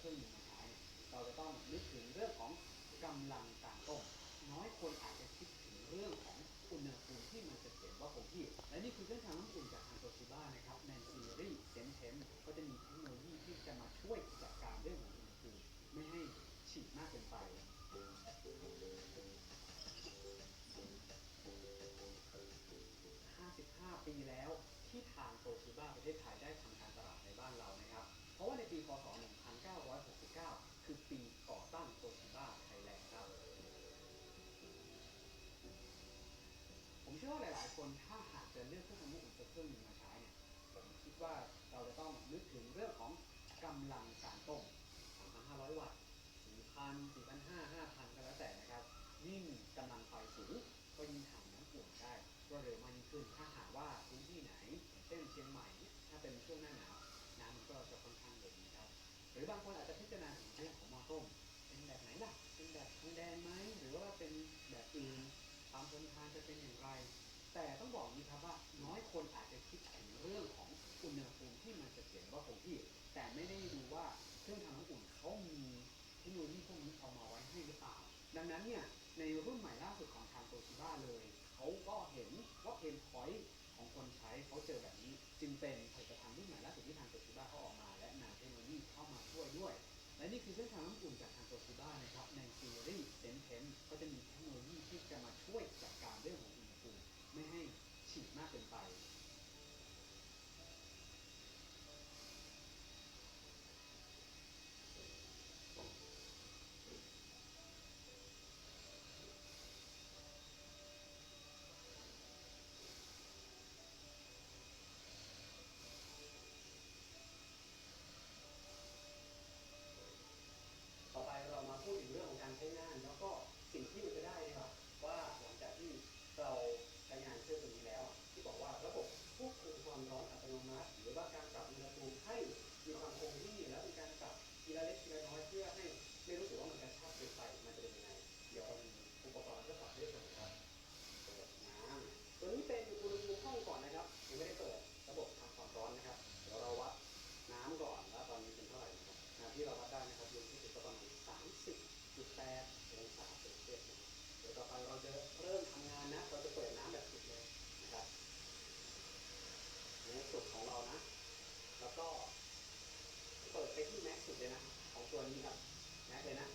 เครื่องมือมาใช้เนี่ยเราจะต้องนึกถึงเรื่องของกำลังการต้มน้อยคนอาจจะคิดถึงเรื่องของอุณหภูมิที่มันจะเปลี่ยนว่าคงที่ และนี่คือเรื่องทำน้ำอุ่นจากทางโตชิบ้านะครับในซีรีส์เซนเทมก็จะมีเทคโนโลยีที่จะมาช่วยจัดการเรื่องของอุณหภูมิไม่ให้ฉีดมากเกินไป55 ปีแล้วที่ทางโตชิบ้าประเทศไทยได้ทำการตลาดในบ้านเรานะครับ เพราะว่าในปี พศ .1990 ปีก่อตั้งโตชิบ้าไทยแลนด์ครับ ผมเชื่อว่าหลาย ๆ คนถ้าหากจะเลือกเครื่องทำน้ำอุ่นสักเครื่องหนึงมาใช้เนี่ยผมคิดว่าเราจะต้องนึกถึงเรื่องของกำลังการต้ม 3,500 วัตต์ 4,000 4,500 5,000 ก็แล้วแต่นะครับ ยิ่งกำลังไฟสูงก็ยิ่งทำน้ำอุ่นได้รวดเร็วมากยิ่งขึ้น ถ้าหากว่าพื้นที่ไหนเช่นเชียงใหม่ ถ้าเป็นช่วงหน้าหนาวน้ำมันก็จะค่อนข้างเย็นนะครับ รือบางคนอาจจะพิจารณาเรื่องของหม้อต้ม เป็นแบบไหนล่ะ เป็นแบบทองแดงไหมหรือว่าเป็นแบบอื่นความทนทานจะเป็นอย่างไร แต่ต้องบอกนี้ครับว่าน้อยคนอาจจะคิดถึงเรื่องของอุณหภูมิที่มันจะเปลี่ยนว่าคงที่ แต่ไม่ได้ดูว่าเครื่องทำน้ำอุ่นเขามีเทคโนโลยีพวกนี้เอามาไว้ให้หรือเปล่า ดังนั้นเนี่ยในรุ่นใหม่ล่าสุดของทางโตชิบ้าเลยเขาก็เห็นว่าเพนพอยต์ของคนใช้เขาเจอแบบนี้ จึงเป็นผลิตภัณฑ์รุ่นใหม่ล่าสุดที่ทางโตชิบ้าเขาออกมา ด้วย และนี่คือเส้นทางน้ำอุ่นจากทางโตซูบ้านะครับในซีรีส์เซนเทนก็จะมีเทคโนโลยีที่จะมาช่วยจัดการเรื่องของอุณหภูมิไม่ให้ฉีดมากเกินไป ต่อไปเรามาพูดถึงเรื่องของการใช้งาน แล้วก็สิ่งที่มันจะได้นะครับ ว่าหลังจากที่เราใช้งานเครื่องตัวนี้แล้วอะที่บอกว่าระบบควบคุมความร้อนอัตโนมัติ หรือว่าการปรับอุณหภูมิให้มีความคงที่แล้วเป็นการปรับทีละเล็กทีละน้อยเพื่อให้ไม่รู้สึกว่ามันกระชากเกินไปมันจะเป็นยังไง เดี๋ยวเรามีอุปกรณ์ก็ปรับได้เลยครับเปิดน้ำตัวนี้เป็นอุณหภูมิห้องก่อนนะครับยังไม่ได้เปิดระบบทำความร้อนนะครับ เดี๋ยวเราวัดน้ำก่อนว่าตอนนี้เป็นเท่าไหร่นะครับ นะที่เราวัดได้นะครับรวมที่สุดก็ประมาณ30.8องศาเซลเซียสนะครับเดี๋ยวต่อไปเราจะเริ่มทำงานนะ เราจะเปิดน้ำแบบสุดเลยนะครับ นะสุดของเรานะ แล้วก็เปิดไปที่แม็กซ์สุดเลยนะ ของตัวนี้ครับแม็กซ์เลยนะ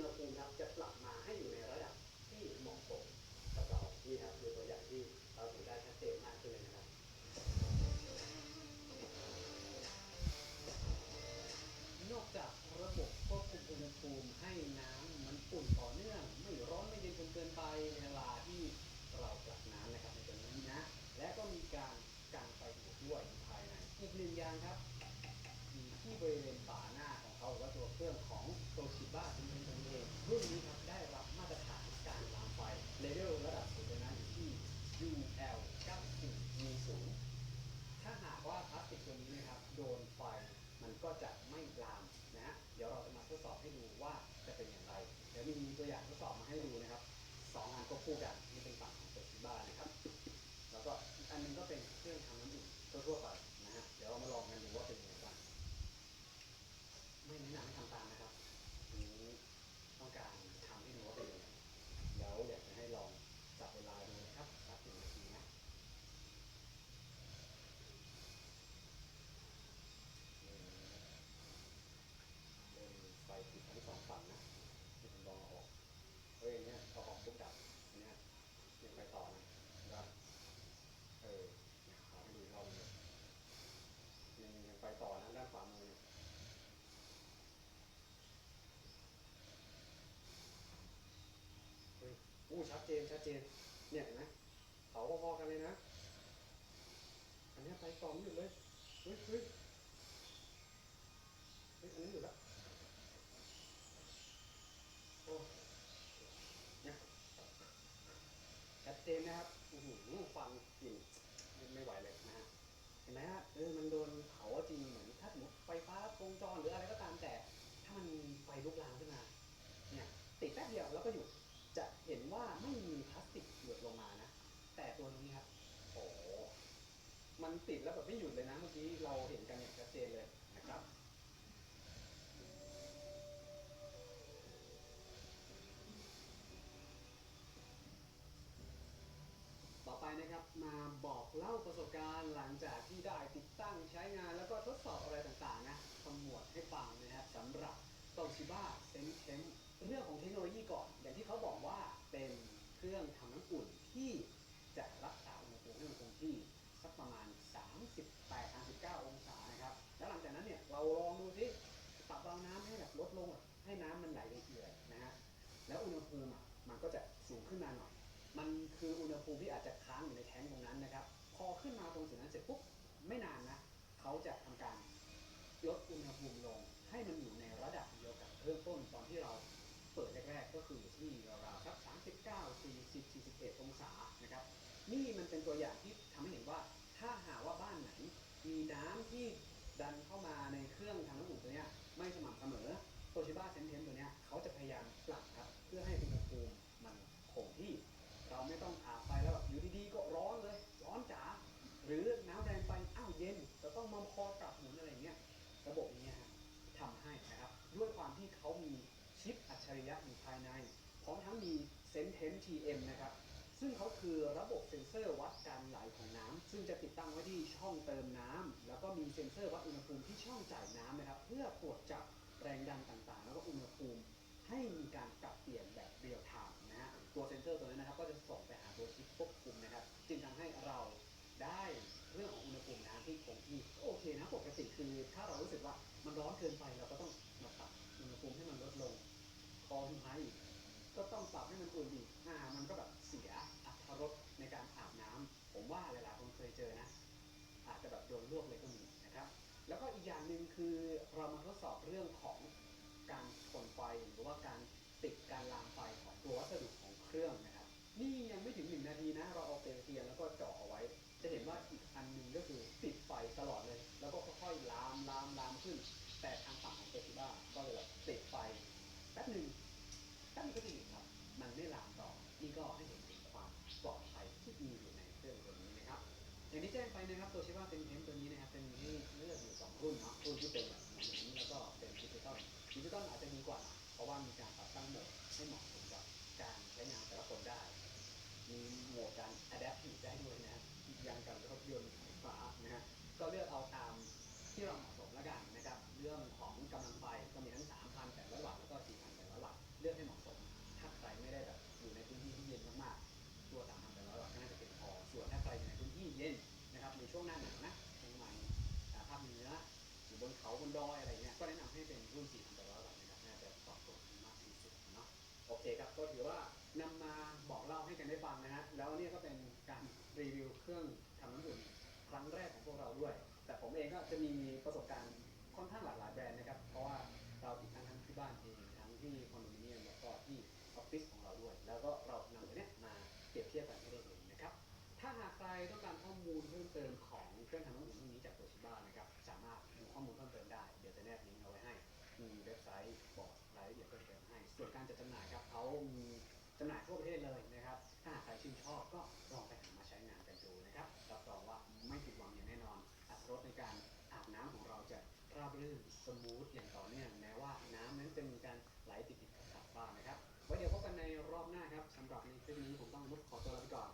ณหภูมิครับจะปรับมาให้อยู่ในระดับที่เหมาะสมกับเรานี่ครับคือตัวอย่างที่เราถึงได้ชัดเจนมากขึ้นเลยนะครับ นอกจากระบบควบคุมอุณหภูมิให้น้ำมันอุ่นต่อเนื่อง ไม่ร้อนไม่เย็นจนเกินไปในเวลาที่เราปรับน้ำนะครับในตัวนี้นะ และก็มีการกันไฟดูดด้วยภายใน อีกหนึ่งอย่างครับอยู่ที่บริเวณฝาหน้าของเขาหรือว่าตัวเครื่องของโตชิบ้าเป็นเองตัวนี้เองรุ่นนี้ครับได้รับมาตรฐานการวางไฟเลเว รื่องทำน้ำอุ่นทั่วๆไปนะฮะ เดี๋ยวเรามาลองกันดูว่าเป็นยังไงบ้าง ไม่แนะนำให้ทำตามนะครับอันนี้ต้องการทำให้ดูว่าเป็นยังไงแล้วอยากจะให้ลองจับเวลาดูนะครับสักหนึ่งนาทีนะเออเริ่มไฟติดทั้งสองฝั่งนะเดี๋ยวผมลองเอาออกเฮ้ยอันเนี่ยเอาออกปุ๊บดับอันเนี้ยยังไปต่อนะนะครับเออขอให้ดูอีกรอบหนึงเลย ยังยังไปต่อนะด้านขวามืออู้ชัดเจนชัดเจน เนี่ยเห็นไหมเสาพอๆกันเลยนะ อันนี้ไปต่อม่หยุดเลยเฮ้ยเฮ้ยเฮ้ยอันนี้หยุดแล้วโอ้เนี่ยชัดเจนนะครับอื้อหือฟังกลิ่นไม่ไหวเลยนะฮะเห็นไหมฮะเออมันโดน มันติดแล้วแบบไม่หยุดเลยนะเมื่อกี้เราเห็นกันอย่างชัดเจนเลยนะครับต่อไปนะครับมาบอกเล่าประสบการณ์หลังจากที่ได้ติดตั้งใช้งานแล้วก็ทดสอบอะไรต่างๆนะขมวดให้ฟังนะครับสำหรับโตชิบ้าเซนเทมเรื่องของเทคโนโลยีก่อน อย่างที่เขาบอกว่าเป็นเครื่องทำน้ำอุ่นที่จะรักษาอุณหภูมิให้มันคงที่สักประมาณ 38-39 องศานะครับ แล้วหลังจากนั้นเนี่ยเราลองดูสิ ปรับเราน้ำให้แบบลดลงให้น้ำมันไหลเอื่อยๆนะฮะแล้วอุณหภูมิมันก็จะสูงขึ้นมาหน่อย มันคืออุณหภูมิที่อาจจะค้างอยู่ในแทงตรงนั้นนะครับ พอขึ้นมาตรงจุดนั้นเสร็จปุ๊บไม่นานนะเขาจะทำการลดอุณหภูมิลง ให้มันอยู่ในระดับเดียวกับเริ่มต้นตอนที่เราเปิดแรกๆก็คือที่ราวๆสัก39 40 41 องศานะครับ นี่มันเป็นตัวอย่างที่ทำให้เห็นว่าถ้าหากว่าบ้านไหน มีน้ำที่ดันเข้ามาในเครื่องทำน้ำอุ่นตัวเนี้ย ไม่สม่ำเสมอโตชิบ้าเซนเทมตัวเนี้ยเขาจะพยายามปรับครับ เพื่อให้อุณหภูมิมันคงที่ เราไม่ต้องอาบไปแล้วแบบอยู่ดีๆก็ร้อนเลย ร้อนจ๋าหรือน้ำแรงไปอ้าวเย็นจะต้องมาคอปรับหมุนอะไรเงี้ยระบบนี้ฮะทำให้นะครับ ด้วยความที่เขามีชิปอัจฉริยะอยู่ภายใน พร้อมทั้งมีเซนเทน TM นะครับซึ่งเขาคือระบบเซ็นเซอร์วัดการไหลของน้ำซึ่งจะติดตั้งไว้ที่ช่องเติมน้ำแล้วก็มีเซ็นเซอร์วัดอุณหภูมิที่ช่อง แรงดันต่างๆ แล้วก็อุณหภูมิให้มีการปรับเปลี่ยนแบบเรียลไทม์นะฮะตัวเซนเซอร์ตัวนั้นะครับ ก็จะส่งไปหาตัวชิปควบคุมนะครับ จึงทำให้เราได้เรื่องของอุณหภูมิน้ำที่คงที่โอเคนะปกติคือ ถ้าเรารู้สึกว่ามันร้อนเกินไปเราก็ต้องมาปรับอุณหภูมิให้มันลดลงพอหิมะอีกก็ต้องปรับให้มันอุ่นอีกอ่ามันก็แบบเสียอรรรสในการอาบน้ำผมว่าหลายๆคนเคยเจอนะ อาจจะแบบโดนลวกเลยก็มี แล้วก็อีกอย่างหนึ่งคือเรามาทดสอบเรื่องของการทนไฟหรือว่าการติดการลามไฟของตัววัสดุของเครื่องนะครับ นี่ยังไม่ถึงหนึ่งนาทีนะ เราเอาเตเตียนแล้วก็เจาะเอาไว้ จะเห็นว่าอีกอันหนึ่งก็คือติดไฟตลอดเลย แล้วก็ค่อยๆลามลามลามขึ้น แต่ทางฝั่งของเตติบ้าก็เลยแบบติดไฟแป๊บหนึ่งแป๊บนึงก็จะหยุดครับ มันไม่ลามต่อนี่ก็ให้เห็นถึงความปลอดภัยที่มีอยู่ในเครื่องตัวนี้นะครับอย่างที่แจ้งไปนะครับตัวชิว่าเป็นเทมตัวนี้นะครับเป็นใรุ่นเนาะรุ่นที่เป็นแบบอย่างนี้แล้วก็เป็นดิจิตอลดิจิตอลอาจจะดีกว่า เพราะว่ามีการปรับตั้งโหมดให้เหมาะสมกับการใช้งานแต่ละคนได้ มีโหมดการ adaptive ได้ด้วยนะย่างกับรถยนต์ไฟฟ้านะฮะก็เลือกเอาตามที่เราเหมาะสมแล้วกันนะครับ เรื่องของกำลังไฟก็มีทั้ง3,800วัตต์แล้วก็4,800วัตต์เลือกให้เหมาะสมถ้าใครไม่ได้แบบอยู่ในพื้นที่ที่เย็นมากๆตัว3,800วัตต์ก็น่าจะเพียงพอส่วนถ้าใครอยู่ในพื้นที่เย็นนะครับในช่วงหน้าหนาวนะ บนเขาบนดอยอะไรเงี้ยก็แนะนำให้เป็นรุ่น4,800วัตต์นะครับน่าจะตอบโจทย์มากที่สุดเนาะโอเคครับก็ถือว่านำมาบอกเล่าให้กันได้ฟังนะฮะแล้วเนี่ยก็เป็นการรีวิวเครื่องทำน้ำอุ่นครั้งแรกของพวกเราด้วย แต่ผมเองก็จะมีประสบการณ์ค่อนข้างหลากหลายแบรนด์นะครับ เพราะว่าเราติดตั้งทั้งที่บ้านเองทั้งที่คอนโดมิเนียมแล้วก็ที่ออฟฟิศของเราด้วย แล้วก็เรานำตัวเนี้ยมาเปรียบเทียบกันให้ได้เห็นนะครับ ถ้าหากใครต้องการข้อมูลเพิ่มเติมของเครื่องทำน้ำอุ่นรุ่นนี้จากโตชิบ้านะครับ ข้อมูลเพิ่มเติมได้ เดี๋ยวจะแนบลิงก์เอาไว้ให้ มีเว็บไซต์บอกรายละเอียดเพิ่มเติมให้ ส่วนการจัดจำหน่ายครับเขามีจำหน่ายทั่วประเทศเลยนะครับ ถ้าหากใครชื่นชอบก็ลองไปหามาใช้งานกันดูนะครับ รับรองว่าไม่ผิดหวังอย่างแน่นอนอัตรสในการอาบน้ำของเราจะราบรื่นสมูทอย่างต่อเนื่องแม้ว่าน้ำนั้นจะมีการไหลติดๆขัดๆบ้างนะครับ ไว้เดี๋ยวพบกันในรอบหน้าครับสำหรับในคลิปนี้ผมต้องมุดขอตัวลา